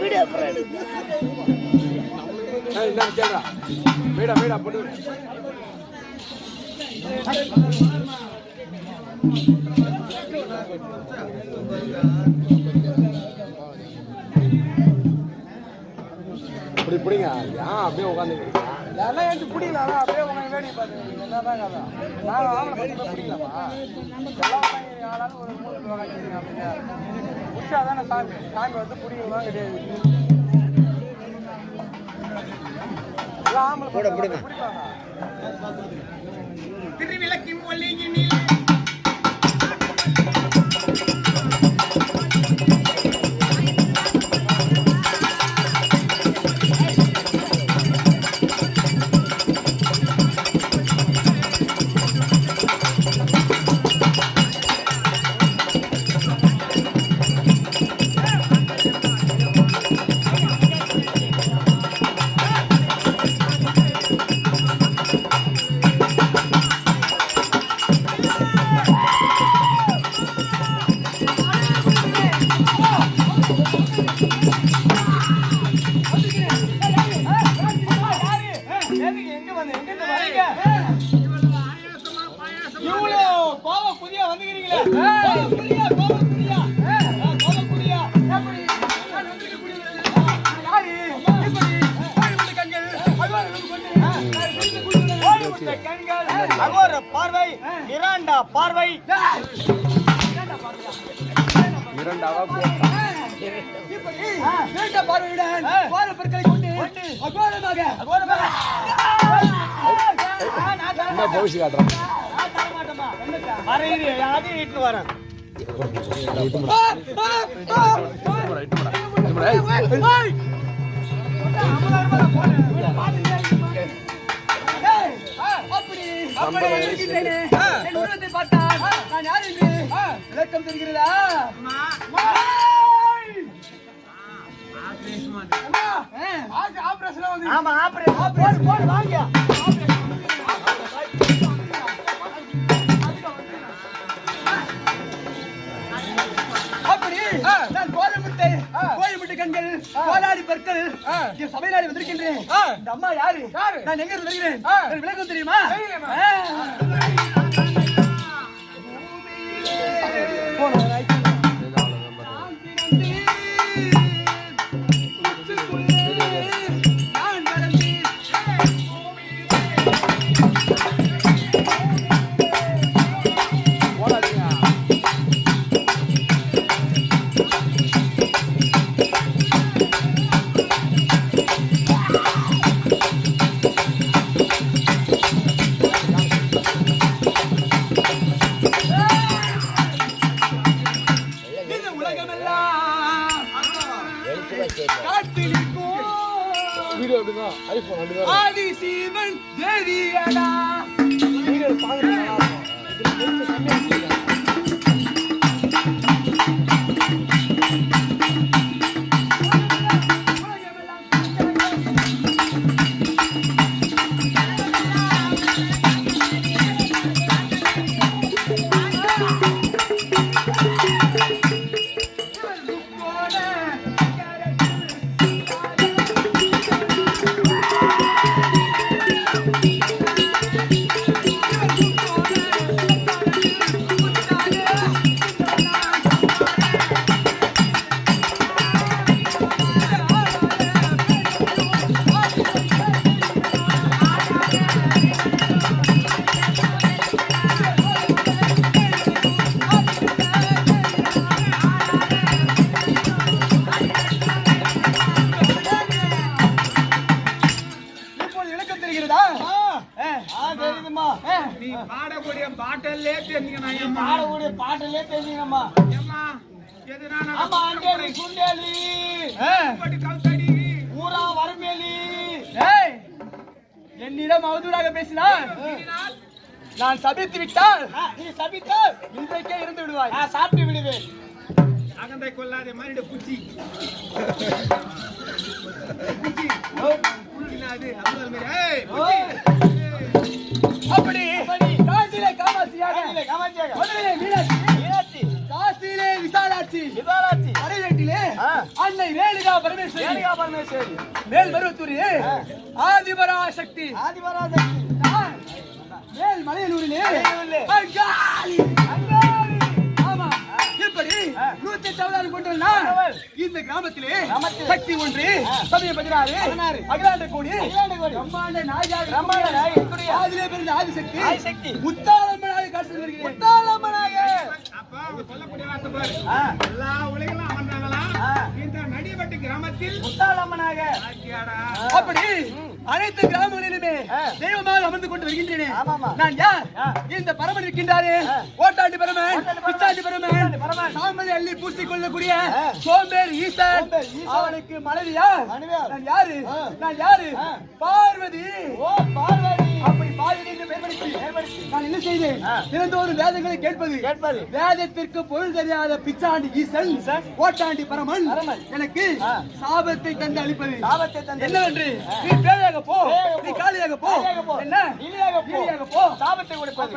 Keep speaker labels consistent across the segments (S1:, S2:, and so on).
S1: Video அப்புறம் எடுங்க.
S2: என்ன கேடா வீடா வீடா போட்டு இப்படி பிடிங்க. ஏன் அப்படியே உட்காந்துக்கிறீங்க
S3: அதெல்லாம் எடுத்து பிடிக்கல அதான் அப்படியே உங்க வேடிக்கை பார்த்துருக்கீங்க என்னதான் கதை. நாங்கள் ஆம்பளை பசங்க பிடிக்கலாமா எல்லாம் வாங்கி ஆளாலும் ஒரு மூணு ரூபா வாங்கிக்கிறீங்க அப்படிங்க புதுசாக தானே சாமி. சாமி வந்து பிடிக்கலாம் கிடையாது எல்லாம் ஆம்பளை
S4: திருவிளக்கின் ஒளியினில்
S3: அகோர பார்வை மிராண்டா பார்வை
S2: இரண்டாவா
S3: பார்வையுடன் கோர பொருட்களை கொண்டு அகோரமாக. அகோரமாக.
S2: என்ன பவுசி காட்டுறான்
S3: விளக்கம் தெரிகிறதா ஆமா ஆபரேஷன். போடு போடு வாங்க. என் சபையிலாடி வந்திருக்கின்றேன். இந்த அம்மா யாரு? நான் எங்க இருந்து வருகிறேன் விளக்கம் தெரியுமா? என்னிடம் அவதூறாக பேசினார் நான் சபித்து விட்டால் நீ சபித்தால் இன்றைக்கே இருந்து விடுவாய். நான் சாப்பிட்டு விடுவேன்.
S4: அகந்தை கொள்ளாதே மனித பூச்சி.
S3: அப்படி. காசிலே காமாட்சியாக. காமாட்சியாக. காசிலே விசாலாட்சி விசாலாட்சி அன்னை ரேணுகா பரமேஸ்வரி
S2: ஏனிகா பரமேஸ்வரி
S3: மேல் மருவத்தூரி ஆதிபரா சக்தி
S2: ஆதிபராசக்தி
S3: நான் மேல் மலையனூரிலே. அங்காளி.
S2: அங்காளி.
S3: ஆமா இப்படி. நூத்தி. இந்த கிராமத்திலே. சக்தி ஒன்று சமயம் பதினாறு. அகிலாண்ட கோடி. பிரம்மாண்ட நாயகி
S2: பிரம்மாண்ட
S3: ஆதிலே பிறந்த ஆதிசக்தி. முத்தாளம்மனாக காட்சி வருகிறேன். அப்படி அனைத்து கிராமங்களிலுமே. தெய்வமாக அமர்ந்து கொண்டு வருகின்றேன். நான் யார். இந்த பரமன் இருக்கின்றாரே. ஓட்டாண்டி பரமன் பிச்சாண்டி பரமன். சாம்பலை அள்ளி பூசிக் கொள்ளக்கூடிய
S2: ஆ.
S3: சோம்பேறி ஈசன். அவனுக்கு மனைவியா. நான் யாரு. நான் யாரு. பார்வதி
S2: ஓ, பார்வதி.
S3: அப்படி பெயர்படுத்தி
S2: பெயர்படுத்தி.
S3: நான் என்ன செய்தேன். தினந்தோறும் வேதங்களை கேட்பது
S2: கேட்பது.
S3: வேதத்திற்கு பொருள் தெரியாத பிச்சாண்டி ஈசன். ஓட்டாண்டி பரமன். எனக்கு. சாபத்தை தந்து அளிப்பது
S2: சாபத்தை தந்தது.
S3: என்னவென்று நீ பேயாக போ
S2: பேயாக போ.
S3: என்ன
S2: போ.
S3: போ
S2: சாபத்தை கொடுப்பது.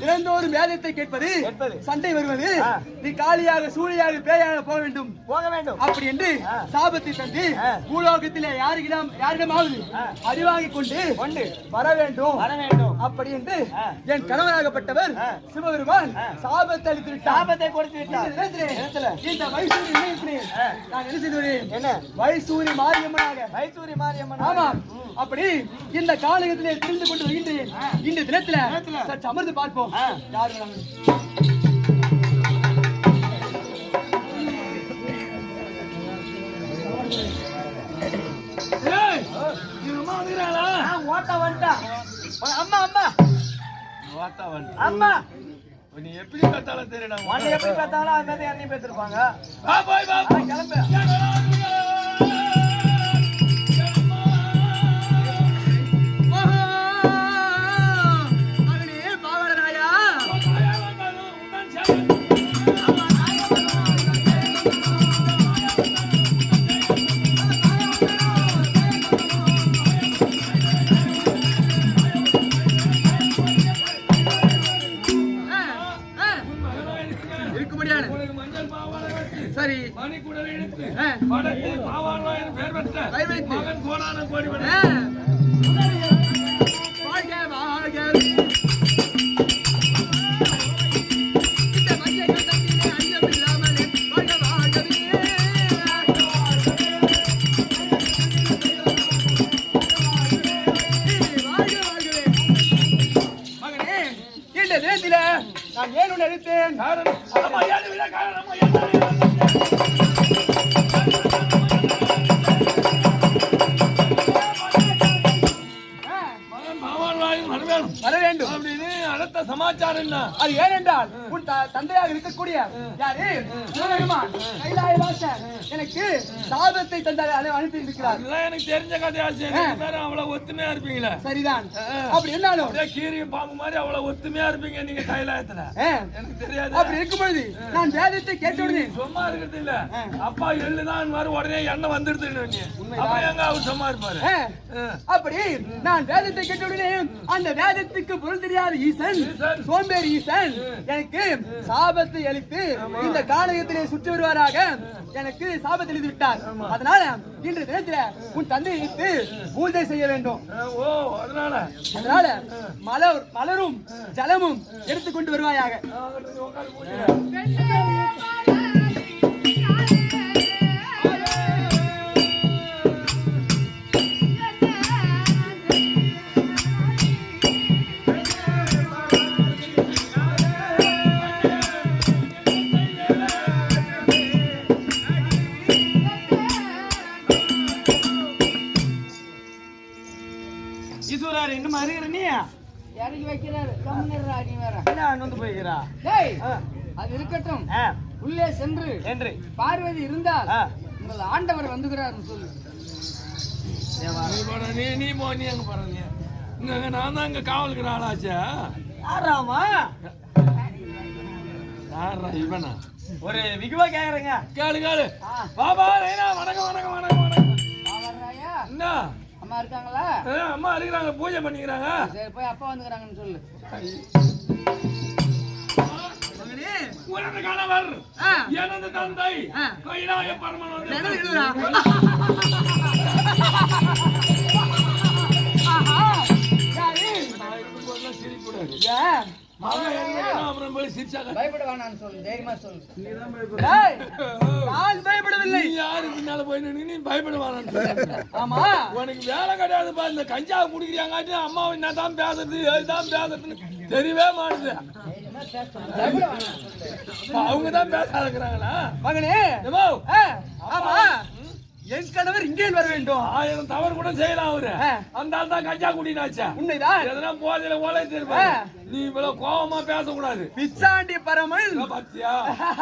S3: தினந்தோறும் வேதத்தை கேட்பது. சண்டை வருவது. நீ காலியாக சூழியாக பேயாக போக வேண்டும்
S2: போக வேண்டும்
S3: அப்படி என்று. சாபத்தை தந்து. பூலோகத்திலே யாரிடம் யாரிடமாவது கொண்டு
S2: கொண்டு
S3: வர வேண்டும்
S2: வர வேண்டும்
S3: அப்படி என்று. என் கணவராகப்பட்டவர். சிவபெருமான். சாபத்தை அளித்து விட்டார்
S2: சாபத்தை கொடுத்து
S3: இந்த
S2: விட்டார்.
S3: இந்த வைசூரி. நான் என்ன செய்து வருகிறேன்?
S2: என்ன
S3: வைசூரி மாரியம்மனாக
S2: மைசூரி மாரியம்மன்
S3: ஆமாம் அப்படி இந்த காலகத்திலே தெரிந்து கொண்டு வருகின்றேன் இந்த தினத்துல. சற்று அமர்ந்து பார்ப்போம். யார்
S2: வந்துட்டா. அம்மா அம்மா. அம்மா.
S1: நீ எப்படி பார்த்தாலும்
S2: உன்னை எப்படி பார்த்தாலும் அது மாதிரி என்னையும் பேத்திருப்பாங்க கிளம்பு.
S1: சமாச்சாரம் என்ன?
S3: அது ஏனென்றால் தந்தையாக இருக்கக்கூடிய யாரு? சிவபெருமான். கைலாயவாசன் எனக்கு சாபத்தை தந்தை அனுப்பி இருக்கிறார்.
S1: எனக்கு தெரிஞ்ச கதையாச்சு. அவ்வளவு ஒத்துமையா இருப்பீங்களே.
S3: சரிதான். அப்படி
S1: அப்படியே கீரியும் பாம்பு மாதிரி அவ்வளவு ஒத்துமையா இருப்பீங்க நீங்க கைலாயத்துல. எனக்கு தெரியாது.
S3: அப்படி இருக்கும் பொழுது நான் வேதத்தை கேட்ட உடனே
S1: சும்மா இருக்கிறது இல்ல. அப்பா எள்ளுதான் வர உடனே எண்ணெய் வந்துடுது எங்க அவர் சும்மா இருப்பாரு.
S3: அப்படி நான் வேதத்தை கேட்ட உடனே அந்த வேதத்துக்கு பொருள் தெரியாத ஈசன். சோம்பேறி ஈசன் எனக்கு சாபத்தை அளித்து இந்த காலகத்திலே சுற்றி வருவாராக எனக்கு சாபத்தை அளித்து விட்டார். அதனால இன்று தினத்தில உன் தந்தையை வைத்து பூஜை செய்ய வேண்டும்.
S1: ஆ, ஓ அதனால.
S3: அதனால மலர் மலரும் ஜலமும் எடுத்துக்கொண்டு வருவாயாக.
S5: வைக்கிறாரு. கம்முன்னுடா நீ வேற.
S2: என்ன வந்து போய்கிறா
S5: டேய்
S2: ஆ.
S5: அது இருக்கட்டும். உள்ளே சென்று
S2: என்று
S5: பார்வதி இருந்தால். உங்கள் ஆண்டவர் வந்துகிறாருன்னு சொல்லு.
S1: நீ போட நீ நீ போ நீ அங்க போற நீ. இங்க அங்க நான் தான் இங்க காவலுக்கு ஆளாச்சா.
S2: யாராமா
S1: யாரா இவனா?
S2: ஒரு விகுவா கேக்குறேங்க.
S1: கேளு கேளு. பாபா ரைனா வணக்கம் வணக்கம் வணக்கம் வணக்கம். என்ன
S5: அம்மா இருக்காங்களா?
S1: ஆ, அம்மா இருக்கிறாங்க பூஜை பண்ணிக்கிறாங்க.
S5: சரி போய் அப்பா வந்துக்கிறாங்கன்னு சொல்லு.
S1: உனது கணவர்
S3: ஆ.
S1: எனது தந்தை. கைலாய பரமன் வந்து- நான்
S3: நான் பயப்படவில்லை.
S1: நீ யாரு பின்னால போய் நீ பயப்பட வேணாம்னு சொல்ற.
S3: ஆமா.
S1: உனக்கு வேலை கிடையாதுப்பா இந்த கஞ்சா குடிக்கிறாங்காட்டி அம்மாவை என்ன தான் பேசுறது ஏதுதான் பேசுறதுன்னு தெரியவே மாட்டுது. அவங்க தான் பேச இருக்கிறாங்களா
S3: மகனே. ஆமா. என் கணவர் இங்கே வர வேண்டும்.
S1: ஆயிரம் தவறு கூட செய்யலாம் அவரு. அந்த ஆள் தான் கஞ்சா குடினாச்சா.
S3: உண்மைதான்.
S1: எதனா போதையில இருப்பாரு
S3: ஆ.
S1: நீ இவ்வளவு கோவமா பேசக்கூடாது.
S3: பிச்சாண்டி பரமல்
S1: பாத்தியா?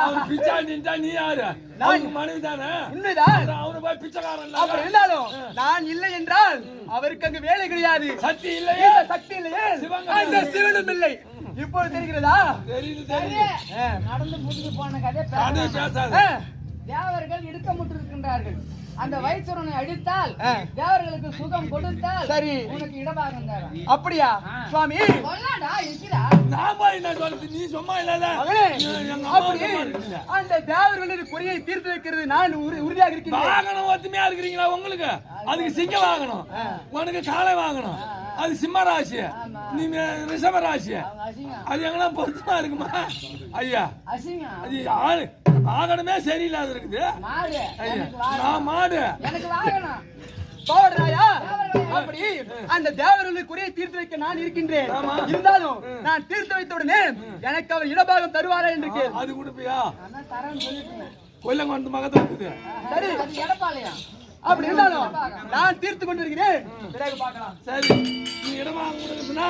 S1: அவன் பிச்சாண்டின்ட்டா நீ யாரு? அவங்க மனைவி தானே?
S3: உண்மைதான்.
S1: அவனு போய் பிச்சைக்காரன்
S3: அப்படி இருந்தாலும் நான் இல்லை என்றால் அவருக்கு அங்கு வேலை கிடையாது.
S1: சக்தி இல்லையே?
S3: சக்தி இல்லையே?
S1: சிவங்க
S3: அந்த சிவனும் இல்லை. இப்போது தெரிகிறதா?
S1: தெரியுது தெரியுது.
S5: நடந்து முடிஞ்சு போன கதை
S1: பேசாத.
S5: தேவர்கள் இடுக்கமுட்டு இருக்கின்றார்கள் அந்த வைத்தரனை அடித்தால்
S3: ஆ.
S5: தேவர்களுக்கு சுகம் கொடுத்தால்
S3: சரி.
S5: உனக்கு இடபாகம் தரும்
S3: அப்படியா? சுவாமி.
S5: சொல்லாடா இருக்கிறா?
S1: நான் போய் என்ன சொல்றது? நீ சும்மா இல்லல.
S3: அந்த தேவர்களின் குறையை தீர்த்து வைக்கிறது நான் உறு- உறுதியாக இருக்கின்றேன்
S1: வாகனம் ஒத்துமையா இருக்கிறீங்களா உங்களுக்கு? அதுக்கு சிங்க வாங்கணும் உனக்கு காளை வாங்கணும் அது சிம்ம ராசி. நீ மே- ரிஷப ராசி. அது எங்கன்னா பொருத்தமா இருக்குமா? ஐயா. அது ஆளு வாகனமே. சரியில்லாத இருக்குது. நான் மாடு.
S5: எனக்கு வாகனம்.
S3: போடுறாயா? அப்படி அந்த தேவர்களுக்கு குறையை தீர்த்து வைக்க நான் இருக்கின்றேன். இருந்தாலும் நான் தீர்த்து வைத்த உடனே எனக்கு அவர் இடபாகம் தருவாரா என்று
S1: அது கொடுப்பியா? கொல்லங்கொண்டு மகத்தான் இருக்குது.
S3: சரி. அப்படி இருந்தாலும் நான் தீர்த்து கொண்டிருக்கிறேன். பிறகு பார்க்கலாம்.
S1: சரி. நீ இடமா